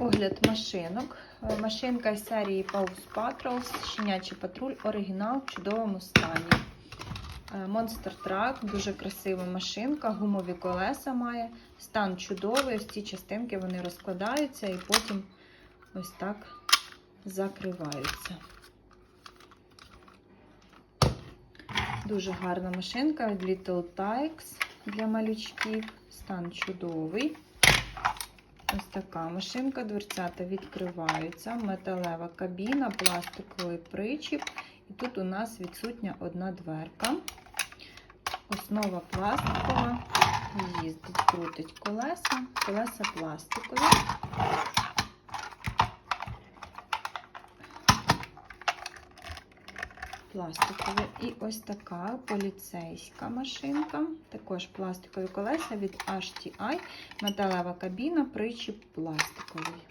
Огляд машинок. Е, Машинка із серії Pause Patrols, щенячий патруль, оригінал в чудовому стані. Е, Monster Truck, дуже красива машинка, гумові колеса має, стан чудовий. Ось ці частинки вони розкладаються і потім ось так закриваються. Дуже гарна машинка від Little Tikes для малючків. Стан чудовий. Ось така машинка, дверцята відкриваються, металева кабіна, пластиковий причіп. І тут у нас відсутня одна дверка. Основа пластикова, їздить, крутить колеса, колеса пластикові. Пластикові. І ось така поліцейська машинка. Також пластикові колеса від HTI, металева кабіна, причіп пластиковий.